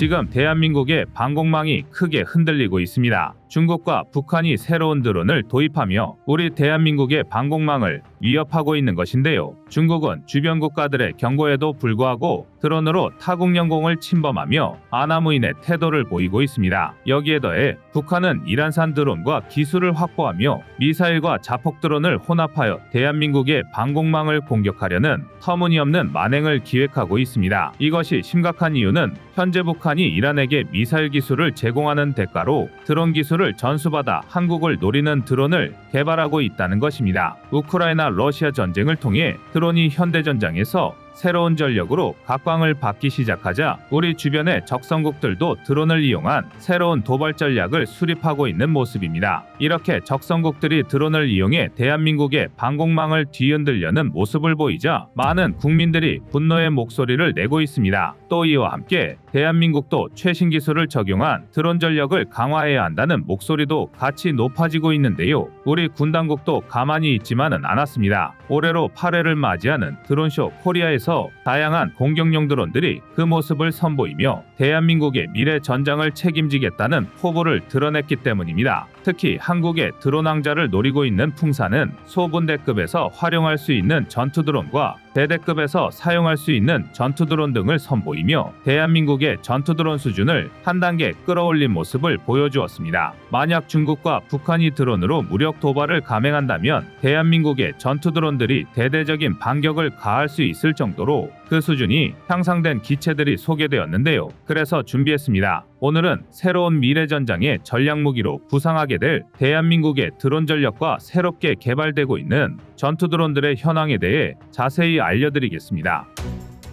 지금 대한민국의 방공망이 크게 흔들리고 있습니다. 중국과 북한이 새로운 드론을 도입하며 우리 대한민국의 방공망을 위협하고 있는 것인데요. 중국은 주변 국가들의 경고에도 불구하고 드론으로 타국 영공을 침범하며 아나무인의 태도를 보이고 있습니다. 여기에 더해 북한은 이란산 드론과 기술을 확보하며 미사일과 자폭 드론을 혼합하여 대한민국의 방공망을 공격하려는 터무니없는 만행을 기획하고 있습니다. 이것이 심각한 이유는 현재 북한이 이란에게 미사일 기술을 제공하는 대가로 드론 기술을 전수받아 한국을 노리는 드론을 개발하고 있다는 것입니다. 우크라이나 러시아 전쟁을 통해 드론이 현대 전장에서 새로운 전력으로 각광을 받기 시작하자 우리 주변의 적성국들도 드론을 이용한 새로운 도발 전략을 수립하고 있는 모습입니다. 이렇게 적성국들이 드론을 이용해 대한민국의 방공망을 뒤흔들려는 모습을 보이자 많은 국민들이 분노의 목소리를 내고 있습니다. 또 이와 함께 대한민국도 최신 기술을 적용한 드론 전력을 강화해야 한다는 목소리도 같이 높아지고 있는데요. 우리 군 당국도 가만히 있지만은 않았습니다. 올해로 8회를 맞이하는 드론쇼 코리아에서 다양한 공격용 드론들이 그 모습을 선보이며 대한민국의 미래 전장을 책임지겠다는 포부를 드러냈기 때문입니다. 특히 한국의 드론 왕자를 노리고 있는 풍사는 소분대급에서 활용할 수 있는 전투 드론과 대대급에서 사용할 수 있는 전투 드론 등을 선보이며 대한민국의 전투 드론 수준을 한 단계 끌어올린 모습을 보여주었습니다. 만약 중국과 북한이 드론으로 무력 도발을 감행한다면 대한민국의 전투 드론들이 대대적인 반격을 가할 수 있을 정도로 그 수준이 향상된 기체들이 소개되었는데요. 그래서 준비했습니다. 오늘은 새로운 미래 전장의 전략 무기로 부상하게 될 대한민국의 드론 전력과 새롭게 개발되고 있는 전투 드론들의 현황에 대해 자세히 알려드리겠습니다.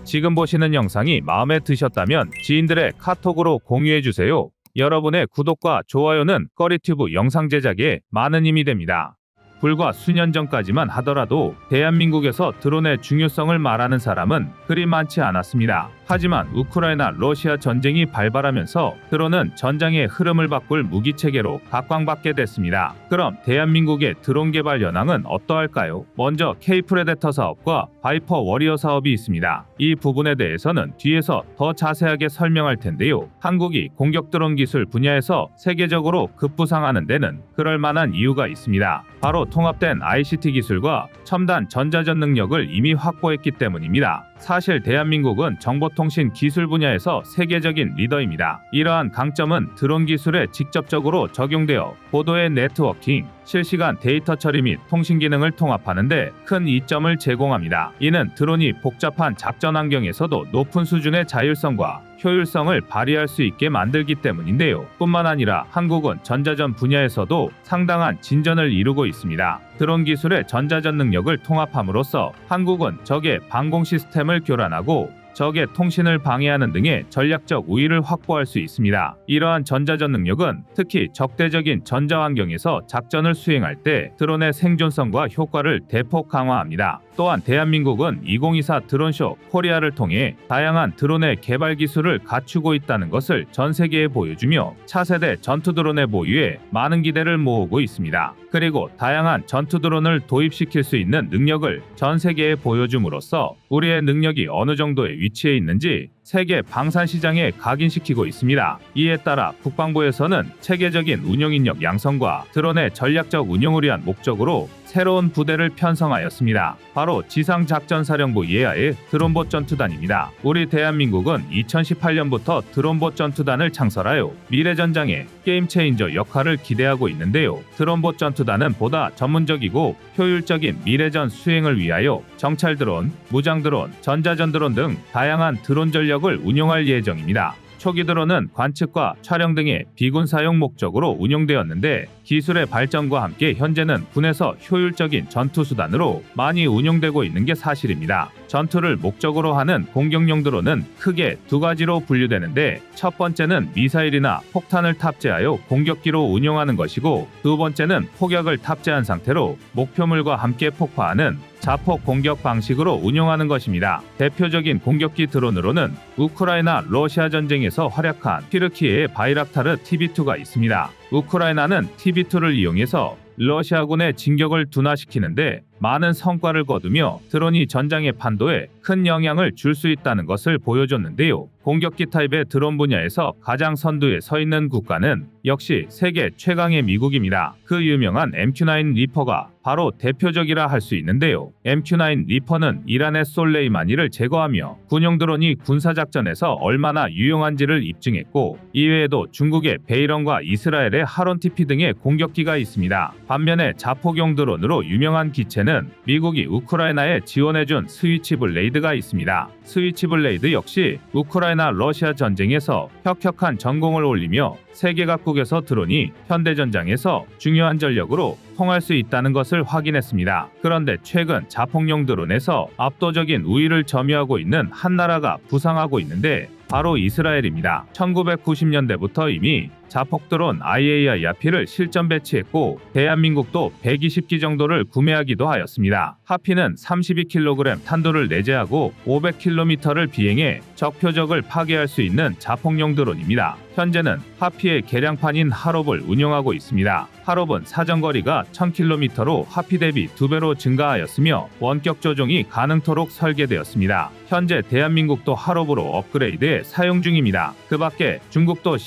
지금 보시는 영상이 마음에 드셨다면 지인들의 카톡으로 공유해 주세요. 여러분의 구독과 좋아요는 꺼리튜브 영상 제작에 많은 힘이 됩니다. 불과 수년 전까지만 하더라도 대한민국에서 드론의 중요성을 말하는 사람은 그리 많지 않았습니다. 하지만 우크라이나 러시아 전쟁이 발발하면서 드론은 전장의 흐름을 바꿀 무기 체계로 각광받게 됐습니다. 그럼 대한민국의 드론 개발 현황은 어떠할까요? 먼저 K 프레데터 사업과 바이퍼 워리어 사업이 있습니다. 이 부분에 대해서는 뒤에서 더 자세하게 설명할 텐데요. 한국이 공격 드론 기술 분야에서 세계적으로 급부상하는 데는 그럴 만한 이유가 있습니다. 바로 통합된 ICT 기술과 첨단 전자전 능력을 이미 확보했기 때문입니다. 사실 대한민국은 정보통신 기술 분야에서 세계적인 리더입니다. 이러한 강점은 드론 기술에 직접적으로 적용되어 보도의 네트워킹, 실시간 데이터 처리 및 통신 기능을 통합하는데 큰 이점을 제공합니다. 이는 드론이 복잡한 작전 환경에서도 높은 수준의 자율성과 효율성을 발휘할 수 있게 만들기 때문인데요. 뿐만 아니라 한국은 전자전 분야에서도 상당한 진전을 이루고 있습니다. 드론 기술의 전자전 능력을 통합함으로써 한국은 적의 방공 시스템을 교란하고 적의 통신을 방해하는 등의 전략적 우위를 확보할 수 있습니다. 이러한 전자전 능력은 특히 적대적인 전자 환경에서 작전을 수행할 때 드론의 생존성과 효과를 대폭 강화합니다. 또한 대한민국은 2024 드론쇼 코리아를 통해 다양한 드론의 개발 기술을 갖추고 있다는 것을 전 세계에 보여주며 차세대 전투 드론의 보유에 많은 기대를 모으고 있습니다. 그리고 다양한 전투 드론을 도입시킬 수 있는 능력을 전 세계에 보여줌으로써 우리의 능력이 어느 정도의 위치에 있는지 세계 방산 시장에 각인시키고 있습니다. 이에 따라 국방부에서는 체계적인 운영 인력 양성과 드론의 전략적 운영을 위한 목적으로 새로운 부대를 편성하였습니다. 바로 지상작전사령부 예하의 드론봇 전투단입니다. 우리 대한민국은 2018년부터 드론봇 전투단을 창설하여 미래전장의 게임 체인저 역할을 기대하고 있는데요. 드론봇 전투단은 보다 전문적이고 효율적인 미래전 수행을 위하여 정찰 드론, 무장 드론, 전자전 드론 등 다양한 드론 전력을 운용할 예정입니다. 초기 드론은 관측과 촬영 등의 비군 사용 목적으로 운용되었는데 기술의 발전과 함께 현재는 군에서 효율적인 전투 수단으로 많이 운용되고 있는 게 사실입니다. 전투를 목적으로 하는 공격용 드론은 크게 두 가지로 분류되는데 첫 번째는 미사일이나 폭탄을 탑재하여 공격기로 운용하는 것이고 두 번째는 폭약을 탑재한 상태로 목표물과 함께 폭파하는 자폭 공격 방식으로 운용하는 것입니다. 대표적인 공격기 드론으로는 우크라이나 러시아 전쟁에서 활약한 피르키의 바이락타르 TB2가 있습니다. 우크라이나는 TB2를 이용해서 러시아군의 진격을 둔화시키는데 많은 성과를 거두며 드론이 전장의 판도에 큰 영향을 줄 수 있다는 것을 보여줬는데요. 공격기 타입의 드론 분야에서 가장 선두에 서 있는 국가는 역시 세계 최강의 미국입니다. 그 유명한 MQ-9 리퍼가 바로 대표적이라 할 수 있는데요. MQ-9 리퍼는 이란의 솔레이마니를 제거하며 군용 드론이 군사작전에서 얼마나 유용한지를 입증했고 이외에도 중국의 베이런과 이스라엘의 하론 TP 등의 공격기가 있습니다. 반면에 자폭용 드론으로 유명한 기체는 미국이 우크라이나에 지원해준 스위치 블레이드가 있습니다. 스위치 블레이드 역시 우크라이나 러시아 전쟁에서 혁혁한 전공을 올리며 세계 각국에서 드론이 현대 전장에서 중요한 전력으로 통할 수 있다는 것을 확인했습니다. 그런데 최근 자폭용 드론에서 압도적인 우위를 점유하고 있는 한 나라가 부상하고 있는데 바로 이스라엘입니다. 1990년대부터 이미 자폭 드론 IAIRP를 실전 배치했고 대한민국도 120기 정도를 구매하기도 하였습니다. 하피는 32kg 탄도를 내재하고 500km를 비행해 적 표적을 파괴할 수 있는 자폭용 드론입니다. 현재는 하피의 개량판인 하롭을 운영하고 있습니다. 하롭은 사정거리가 1000km로 하피 대비 2배로 증가하였으며 원격 조종이 가능토록 설계되었습니다. 현재 대한민국도 하롭으로 업그레이드해 사용 중입니다. 그 밖에 중국도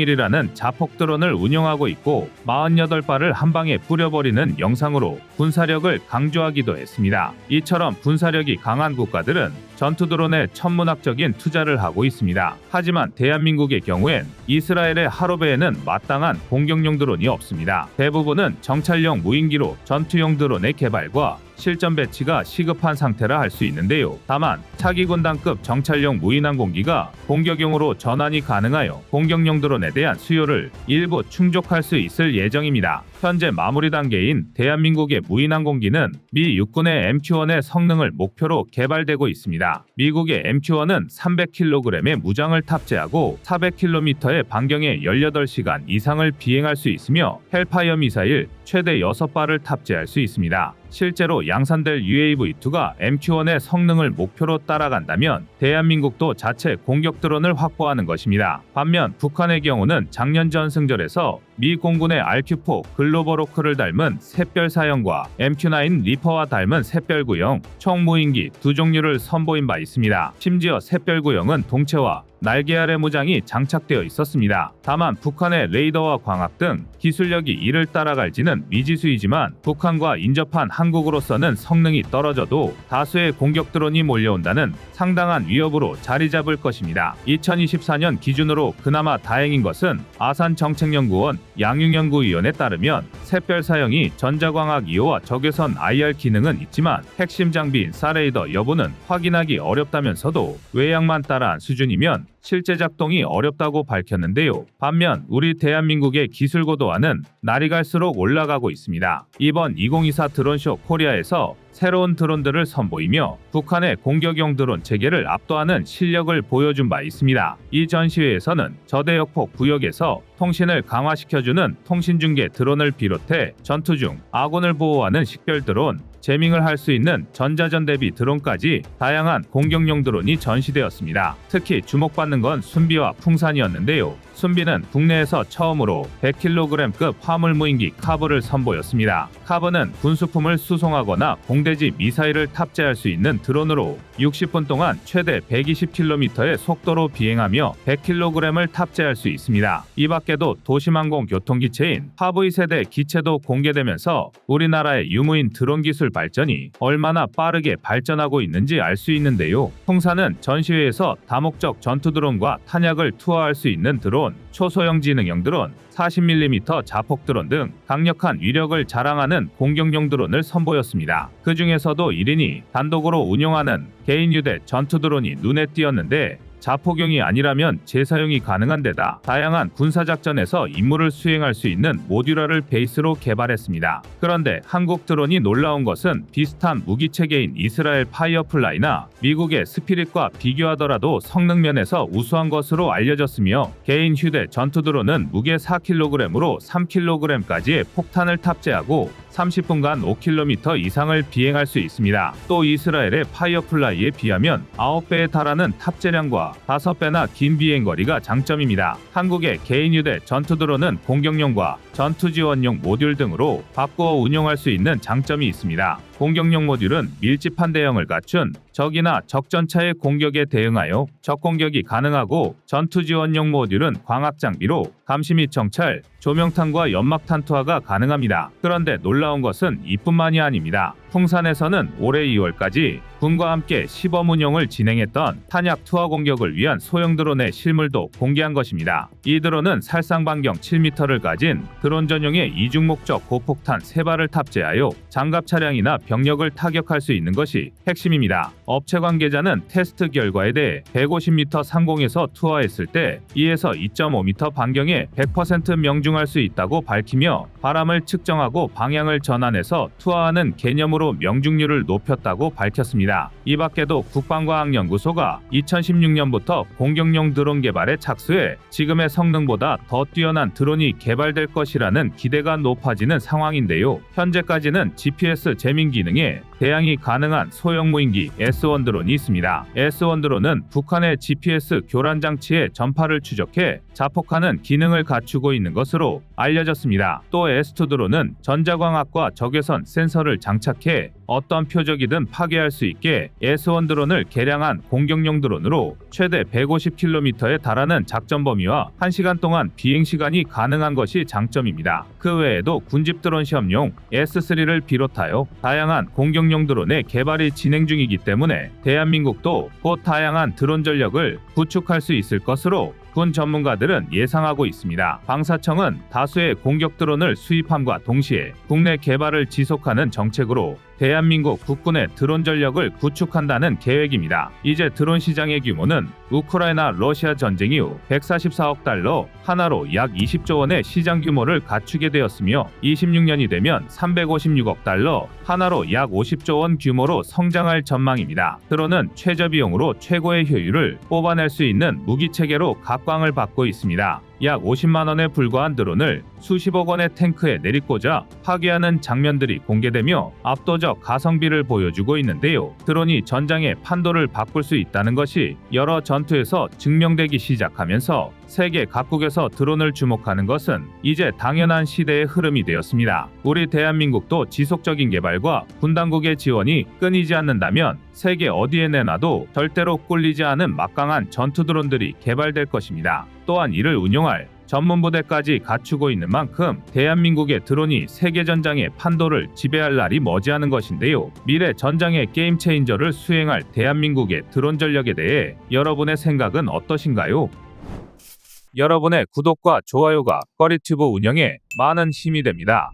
CH-901이라는 자폭 드론을 운영하고 있고 48발을 한 방에 뿌려버리는 영상으로 군사력을 강조하기도 했습니다. 이처럼 군사력이 강한 국가들은 전투 드론에 천문학적인 투자를 하고 있습니다. 하지만 대한민국의 경우엔 이스라엘의 하로베에는 마땅한 공격용 드론이 없습니다. 대부분은 정찰용 무인기로 전투용 드론의 개발과 실전 배치가 시급한 상태라 할 수 있는데요. 다만 차기 군단급 정찰용 무인항공기가 공격용으로 전환이 가능하여 공격용 드론에 대한 수요를 일부 충족할 수 있을 예정입니다. 현재 마무리 단계인 대한민국의 무인 항공기는 미 육군의 MQ-1의 성능을 목표로 개발되고 있습니다. 미국의 MQ-1은 300kg의 무장을 탑재하고 400km의 반경에 18시간 이상을 비행할 수 있으며 헬파이어 미사일 최대 6발을 탑재할 수 있습니다. 실제로 양산될 UAV2가 MQ-1의 성능을 목표로 따라간다면 대한민국도 자체 공격 드론을 확보하는 것입니다. 반면 북한의 경우는 작년 전승절에서 미 공군의 RQ4 글로버로크를 닮은 샛별 사형과 MQ-9 리퍼와 닮은 샛별 구형 총무인기 두 종류를 선보인 바 있습니다. 심지어 샛별 구형은 동체와 날개 아래 무장이 장착되어 있었습니다. 다만 북한의 레이더와 광학 등 기술력이 이를 따라갈지는 미지수이지만 북한과 인접한 한국으로서는 성능이 떨어져도 다수의 공격 드론이 몰려온다는 상당한 위협으로 자리 잡을 것입니다. 2024년 기준으로 그나마 다행인 것은 아산 정책연구원 양육연구위원에 따르면 샛별 사형이 전자광학 2호와 적외선 IR 기능은 있지만 핵심 장비인 사레이더 여부는 확인하기 어렵다면서도 외양만 따라한 수준이면 실제 작동이 어렵다고 밝혔는데요. 반면 우리 대한민국의 기술 고도화는 날이 갈수록 올라가고 있습니다. 이번 2024 드론쇼 코리아에서 새로운 드론들을 선보이며 북한의 공격용 드론 체계를 압도하는 실력을 보여준 바 있습니다. 이 전시회에서는 저대역폭 구역에서 통신을 강화시켜주는 통신중계 드론을 비롯해 전투 중 아군을 보호하는 식별 드론, 제밍을 할 수 있는 전자전 대비 드론까지 다양한 공격용 드론이 전시되었습니다. 특히 주목받는 건 순비와 풍산이었는데요. 순비는 국내에서 처음으로 100kg급 화물 무인기 카브를 선보였습니다. 카브는 군수품을 수송하거나 공대지 미사일을 탑재할 수 있는 드론으로 60분 동안 최대 120km의 속도로 비행하며 100kg을 탑재할 수 있습니다. 이 밖에도 도심항공 교통기체인 파브이 세대 기체도 공개되면서 우리나라의 유무인 드론 기술 발전이 얼마나 빠르게 발전하고 있는지 알 수 있는데요. 풍사는 전시회에서 다목적 전투 드론과 탄약을 투하할 수 있는 드론, 초소형 지능형 드론, 40mm 자폭 드론 등 강력한 위력을 자랑하는 공격용 드론을 선보였습니다. 그 중에서도 1인이 단독으로 운영하는 개인 유대 전투 드론이 눈에 띄었는데 자폭용이 아니라면 재사용이 가능한 데다 다양한 군사작전에서 임무를 수행할 수 있는 모듈러를 베이스로 개발했습니다. 그런데 한국 드론이 놀라운 것은 비슷한 무기체계인 이스라엘 파이어플라이나 미국의 스피릿과 비교하더라도 성능 면에서 우수한 것으로 알려졌으며 개인 휴대 전투 드론은 무게 4kg으로 3kg까지의 폭탄을 탑재하고 30분간 5km 이상을 비행할 수 있습니다. 또 이스라엘의 파이어플라이에 비하면 9배에 달하는 탑재량과 5배나 긴 비행거리가 장점입니다. 한국의 개인 휴대 전투 드론은 공격용과 전투 지원용 모듈 등으로 바꾸어 운용할 수 있는 장점이 있습니다. 공격용 모듈은 밀집한 대형을 갖춘 적이나 적전차의 공격에 대응하여 적 공격이 가능하고 전투 지원용 모듈은 광학 장비로 감시 및 정찰, 조명탄과 연막 탄 투하가 가능합니다. 그런데 놀라운 것은 이뿐만이 아닙니다. 풍산에서는 올해 2월까지 군과 함께 시범 운영을 진행했던 탄약 투하 공격을 위한 소형 드론의 실물도 공개한 것입니다. 이 드론은 살상 반경 7m를 가진 드론 전용의 이중 목적 고폭탄 3발을 탑재하여 장갑 차량이나 병력을 타격할 수 있는 것이 핵심입니다. 업체 관계자는 테스트 결과에 대해 150m 상공에서 투하했을 때 2에서 2.5m 반경에 100% 명중할 수 있다고 밝히며 바람을 측정하고 방향을 전환해서 투하하는 개념으로 명중률을 높였다고 밝혔습니다. 이 밖에도 국방과학연구소가 2016년부터 공격용 드론 개발에 착수해 지금의 성능보다 더 뛰어난 드론이 개발될 것이라는 기대가 높아지는 상황인데요. 현재까지는 GPS 재민 기능에 대항이 가능한 소형 무인기 S1 드론이 있습니다. S1 드론은 북한의 GPS 교란 장치에 전파를 추적해 자폭하는 기능을 갖추고 있는 것으로 알려졌습니다. 또 S2 드론은 전자광학과 적외선 센서를 장착해 어떤 표적이든 파괴할 수 있게 S1 드론을 개량한 공격용 드론으로 최대 150km에 달하는 작전 범위와 1시간 동안 비행 시간이 가능한 것이 장점입니다. 그 외에도 군집 드론 시험용 S3를 비롯하여 다양한 공격용 드론의 개발이 진행 중이기 때문에 대한민국도 곧 다양한 드론 전력을 구축할 수 있을 것으로 군 전문가들은 예상하고 있습니다. 방사청은 다수의 공격 드론을 수입함과 동시에 국내 개발을 지속하는 정책으로 대한민국 국군의 드론 전력을 구축한다는 계획입니다. 이제 드론 시장의 규모는 우크라이나 러시아 전쟁 이후 144억 달러 하나로 약 20조 원의 시장 규모를 갖추게 되었으며 26년이 되면 356억 달러 하나로 약 50조 원 규모로 성장할 전망입니다. 드론은 최저 비용으로 최고의 효율을 뽑아낼 수 있는 무기 체계로 각광을 받고 있습니다. 약 50만 원에 불과한 드론을 수십억 원의 탱크에 내리꽂아 파괴하는 장면들이 공개되며 압도적 가성비를 보여주고 있는데요. 드론이 전장의 판도를 바꿀 수 있다는 것이 여러 전투에서 증명되기 시작하면서 세계 각국에서 드론을 주목하는 것은 이제 당연한 시대의 흐름이 되었습니다. 우리 대한민국도 지속적인 개발과 군 당국의 지원이 끊이지 않는다면 세계 어디에 내놔도 절대로 꿀리지 않은 막강한 전투 드론들이 개발될 것입니다. 또한 이를 운용할 전문 부대까지 갖추고 있는 만큼 대한민국의 드론이 세계 전장의 판도를 지배할 날이 머지않은 것인데요. 미래 전장의 게임 체인저를 수행할 대한민국의 드론 전력에 대해 여러분의 생각은 어떠신가요? 여러분의 구독과 좋아요가 꺼리튜브 운영에 많은 힘이 됩니다.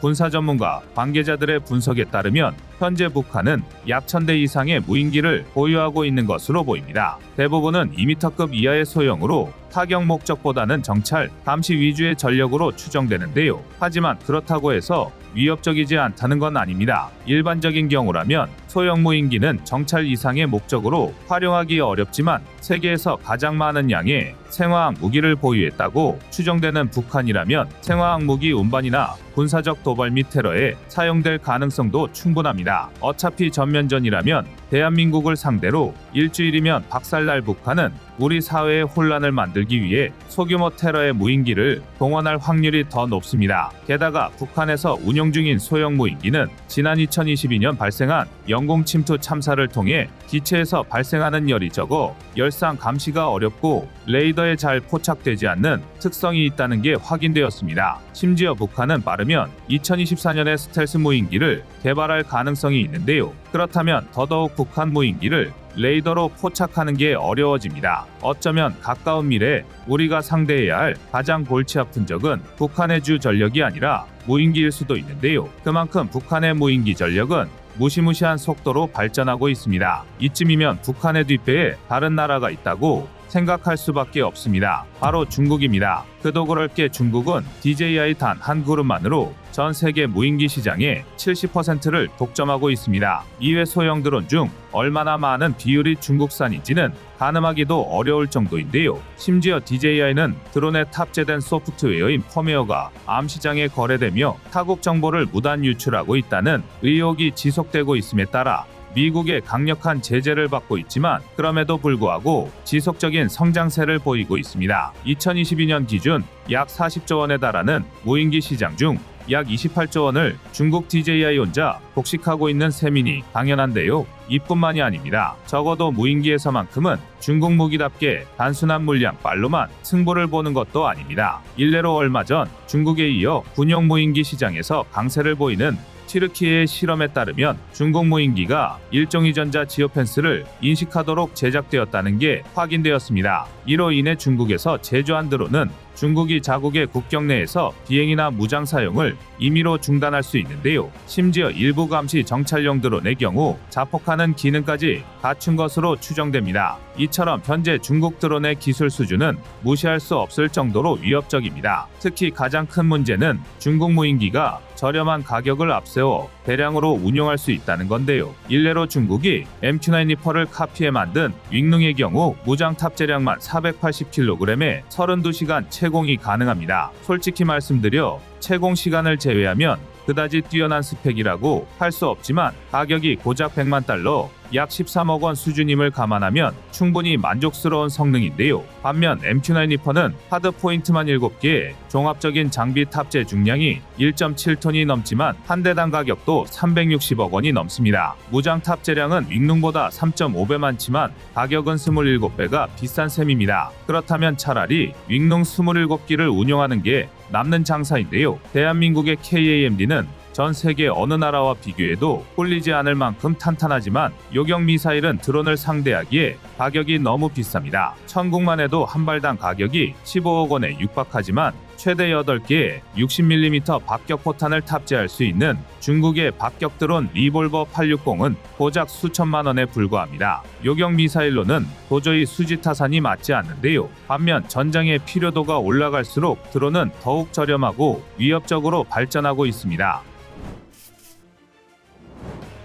군사 전문가 관계자들의 분석에 따르면 현재 북한은 약 1000대 이상의 무인기를 보유하고 있는 것으로 보입니다. 대부분은 2m급 이하의 소형으로 타격 목적보다는 정찰, 감시 위주의 전력으로 추정되는데요. 하지만 그렇다고 해서 위협적이지 않다는 건 아닙니다. 일반적인 경우라면 소형 무인기는 정찰 이상의 목적으로 활용하기 어렵지만 세계에서 가장 많은 양의 생화학 무기를 보유했다고 추정되는 북한이라면 생화학 무기 운반이나 군사적 도발 및 테러에 사용될 가능성도 충분합니다. 어차피 전면전이라면 대한민국을 상대로 일주일이면 박살날 북한은 우리 사회의 혼란을 만들기 위해 소규모 테러의 무인기를 동원할 확률이 더 높습니다. 게다가 북한에서 운용 중인 소형 무인기는 지난 2022년 발생한 영공 침투 참사를 통해 기체에서 발생하는 열이 적어 열상 감시가 어렵고 레이더에 잘 포착되지 않는 특성이 있다는 게 확인되었습니다. 심지어 북한은 빠르면 2024년에 스텔스 무인기를 개발할 가능성이 있는데요. 그렇다면 더더욱 북한 무인기를 레이더로 포착하는 게 어려워집니다. 어쩌면 가까운 미래 우리가 상대해야 할 가장 골치 아픈 적은 북한의 주 전력이 아니라 무인기일 수도 있는데요. 그만큼 북한의 무인기 전력은 무시무시한 속도로 발전하고 있습니다. 이쯤이면 북한의 뒷배에 다른 나라가 있다고 생각할 수밖에 없습니다. 바로 중국입니다. 그도 그럴 게 중국은 DJI 단 한 그룹만으로 전 세계 무인기 시장의 70%를 독점하고 있습니다. 이외 소형 드론 중 얼마나 많은 비율이 중국산인지는 가늠하기도 어려울 정도인데요. 심지어 DJI는 드론에 탑재된 소프트웨어인 펌웨어가 암 시장에 거래되며 타국 정보를 무단 유출하고 있다는 의혹이 지속되고 있음에 따라 미국의 강력한 제재를 받고 있지만 그럼에도 불구하고 지속적인 성장세를 보이고 있습니다. 2022년 기준 약 40조 원에 달하는 무인기 시장 중 약 28조 원을 중국 DJI 혼자 독식하고 있는 셈이니 당연한데요. 이뿐만이 아닙니다. 적어도 무인기에서만큼은 중국 무기답게 단순한 물량 빨로만 승부를 보는 것도 아닙니다. 일례로 얼마 전 중국에 이어 군용 무인기 시장에서 강세를 보이는 튀르키예의 실험에 따르면 중국 무인기가 일종 이전자 지오펜스를 인식하도록 제작되었다는 게 확인되었습니다. 이로 인해 중국에서 제조한 드론은 중국이 자국의 국경 내에서 비행이나 무장 사용을 임의로 중단할 수 있는데요. 심지어 일부 감시 정찰용 드론의 경우 자폭하는 기능까지 갖춘 것으로 추정됩니다. 이처럼 현재 중국 드론의 기술 수준은 무시할 수 없을 정도로 위협적입니다. 특히 가장 큰 문제는 중국 무인기가 저렴한 가격을 앞세워 대량으로 운용할 수 있다는 건데요. 일례로 중국이 MQ-9 리퍼를 카피해 만든 윙능의 경우 무장 탑재량만 480kg에 32시간 채공이 가능합니다. 솔직히 말씀드려 채공 시간을 제외하면 그다지 뛰어난 스펙이라고 할 수 없지만 가격이 고작 100만 달러, 약 13억 원 수준임을 감안하면 충분히 만족스러운 성능인데요. 반면 MQ-9 리퍼는 하드 포인트만 7개, 종합적인 장비 탑재 중량이 1.7톤이 넘지만 한 대당 가격도 360억 원이 넘습니다. 무장 탑재량은 윙능보다 3.5배 많지만 가격은 27배가 비싼 셈입니다. 그렇다면 차라리 윙능 27기를 운용하는 게 남는 장사인데요. 대한민국의 KAMD는 전 세계 어느 나라와 비교해도 홀리지 않을 만큼 탄탄하지만 요격 미사일은 드론을 상대하기에 가격이 너무 비쌉니다. 천국만 해도 한 발당 가격이 15억 원에 육박하지만 최대 8개의 60mm 박격 포탄을 탑재할 수 있는 중국의 박격 드론 리볼버 860은 고작 수천만 원에 불과합니다. 요격 미사일로는 도저히 수지 타산이 맞지 않는데요. 반면 전장의 필요도가 올라갈수록 드론은 더욱 저렴하고 위협적으로 발전하고 있습니다.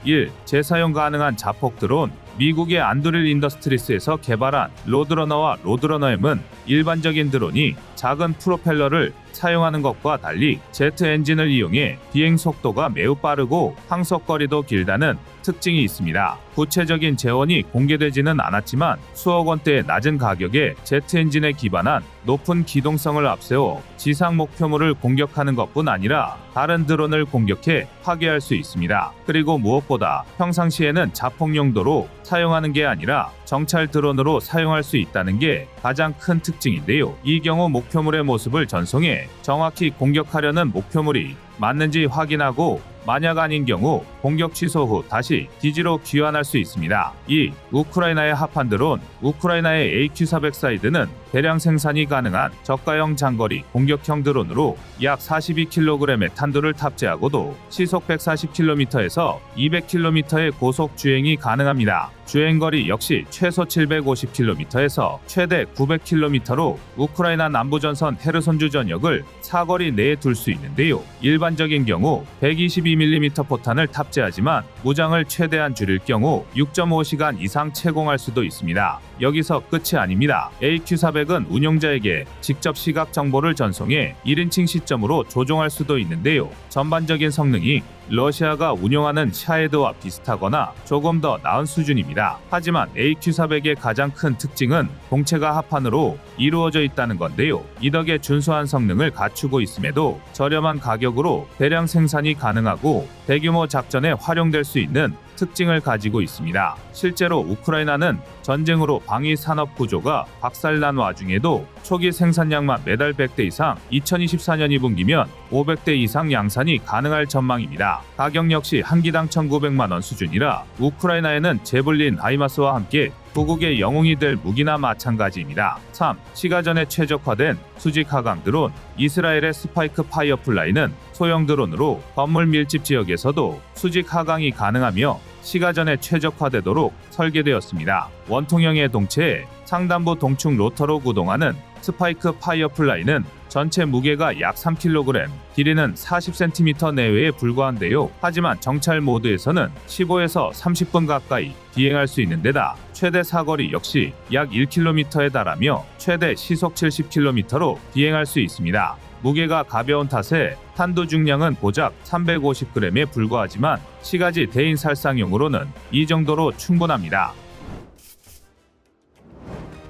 1. 재사용 가능한 자폭 드론 미국의 안드릴 인더스트리스에서 개발한 로드러너와 로드러너 M은 일반적인 드론이 작은 프로펠러를 사용하는 것과 달리 제트 엔진을 이용해 비행 속도가 매우 빠르고 항속거리도 길다는 특징이 있습니다. 구체적인 재원이 공개되지는 않았지만 수억 원대의 낮은 가격에 제트 엔진에 기반한 높은 기동성을 앞세워 지상 목표물을 공격하는 것뿐 아니라 다른 드론을 공격해 파괴할 수 있습니다. 그리고 무엇보다 평상시에는 자폭 용도로 사용하는 게 아니라 정찰 드론으로 사용할 수 있다는 게 가장 큰 특징인데요. 이 경우 목표물의 모습을 전송해 정확히 공격하려는 목표물이 맞는지 확인하고 만약 아닌 경우 공격 취소 후 다시 기지로 귀환할 수 있습니다. 2. 우크라이나의 하판 드론 우크라이나의 AQ400 사이드는 대량 생산이 가능한 저가형 장거리 공격형 드론으로 약 42kg의 탄두를 탑재하고도 시속 140km에서 200km의 고속 주행이 가능합니다. 주행거리 역시 최소 750km에서 최대 900km로 우크라이나 남부전선 헤르손주 전역을 사거리 내에 둘 수 있는데요. 일반적인 경우 122mm 포탄을 탑재하지만 무장을 최대한 줄일 경우 6.5시간 이상 채공할 수도 있습니다. 여기서 끝이 아닙니다. AQ400 은 운용자에게 직접 시각 정보를 전송해 1인칭 시점으로 조종할 수도 있는데요. 전반적인 성능이 러시아가 운영하는 샤헤드와 비슷하거나 조금 더 나은 수준입니다. 하지만 AQ400의 가장 큰 특징은 공체가 합판으로 이루어져 있다는 건데요. 이 덕에 준수한 성능을 갖추고 있음에도 저렴한 가격으로 대량 생산이 가능하고 대규모 작전에 활용될 수 있는 특징을 가지고 있습니다. 실제로 우크라이나는 전쟁으로 방위 산업 구조가 박살난 와중에도 초기 생산량만 매달 100대 이상, 2024년 2분기면 500대 이상 양산이 가능할 전망입니다. 가격 역시 한 기당 1,900만 원 수준이라 우크라이나에는 제블린 하이마스와 함께 후국의 영웅이 될 무기나 마찬가지입니다. 3. 시가전에 최적화된 수직 하강 드론 이스라엘의 스파이크 파이어 플라이는 소형 드론으로 건물 밀집 지역에서도 수직 하강이 가능하며 시가전에 최적화되도록 설계되었습니다. 원통형의 동체에 상단부 동축 로터로 구동하는 스파이크 파이어플라이는 전체 무게가 약 3kg, 길이는 40cm 내외에 불과한데요. 하지만 정찰 모드에서는 15에서 30분 가까이 비행할 수 있는 데다 최대 사거리 역시 약 1km에 달하며 최대 시속 70km로 비행할 수 있습니다. 무게가 가벼운 탓에 탄도 중량은 고작 350g에 불과하지만 시가지 대인 살상용으로는 이 정도로 충분합니다.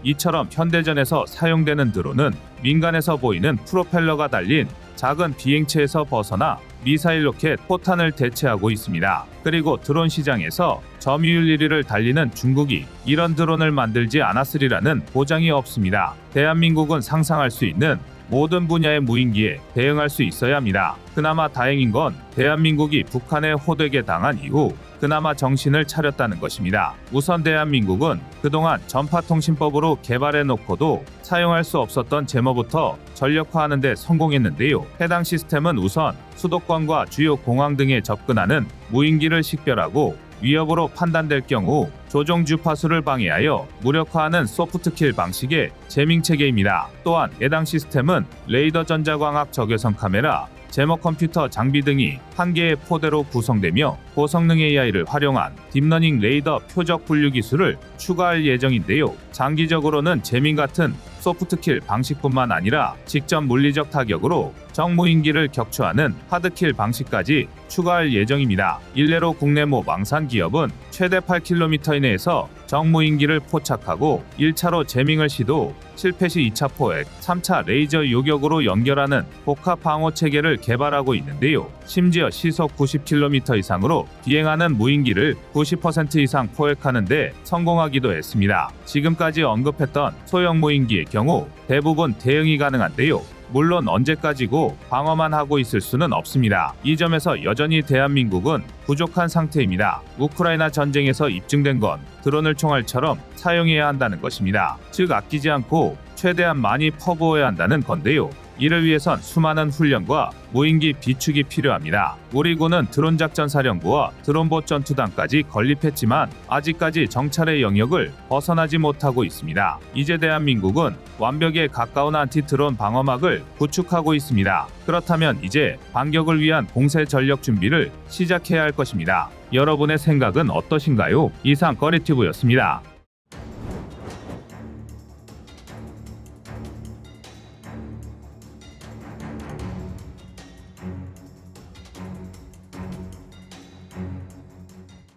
이처럼 현대전에서 사용되는 드론은 민간에서 보이는 프로펠러가 달린 작은 비행체에서 벗어나 미사일 로켓 포탄을 대체하고 있습니다. 그리고 드론 시장에서 점유율 1위를 달리는 중국이 이런 드론을 만들지 않았으리라는 보장이 없습니다. 대한민국은 상상할 수 있는 모든 분야의 무인기에 대응할 수 있어야 합니다. 그나마 다행인 건 대한민국이 북한에 호되게 당한 이후 그나마 정신을 차렸다는 것입니다. 우선 대한민국은 그동안 전파통신법으로 개발해 놓고도 사용할 수 없었던 제모부터 전력화하는 데 성공했는데요. 해당 시스템은 우선 수도권과 주요 공항 등에 접근하는 무인기를 식별하고 위협으로 판단될 경우 조종 주파수를 방해하여 무력화하는 소프트킬 방식의 제밍 체계입니다. 또한 해당 시스템은 레이더 전자광학 적외선 카메라, 제모 컴퓨터 장비 등이 한 개의 포대로 구성되며 고성능 AI를 활용한 딥러닝 레이더 표적 분류 기술을 추가할 예정인데요. 장기적으로는 제밍 같은 소프트킬 방식뿐만 아니라 직접 물리적 타격으로 정무인기를 격추하는 하드킬 방식까지 추가할 예정입니다. 일례로 국내 모 망산 기업은 최대 8km 이내에서 정무인기를 포착하고 1차로 제밍을 시도, 실패 시 2차 포획, 3차 레이저 요격으로 연결하는 복합 방어 체계를 개발하고 있는데요. 심지어 시속 90km 이상으로 비행하는 무인기를 90% 이상 포획하는데 성공하기도 했습니다. 지금까지 언급했던 소형 무인기의 경우 대부분 대응이 가능한데요. 물론 언제까지고 방어만 하고 있을 수는 없습니다. 이 점에서 여전히 대한민국은 부족한 상태입니다. 우크라이나 전쟁에서 입증된 건 드론을 총알처럼 사용해야 한다는 것입니다. 즉 아끼지 않고 최대한 많이 퍼부어야 한다는 건데요. 이를 위해선 수많은 훈련과 무인기 비축이 필요합니다. 우리 군은 드론 작전 사령부와 드론봇 전투단까지 건립했지만 아직까지 정찰의 영역을 벗어나지 못하고 있습니다. 이제 대한민국은 완벽에 가까운 안티 드론 방어막을 구축하고 있습니다. 그렇다면 이제 반격을 위한 공세 전력 준비를 시작해야 할 것입니다. 여러분의 생각은 어떠신가요? 이상 거리튜브였습니다.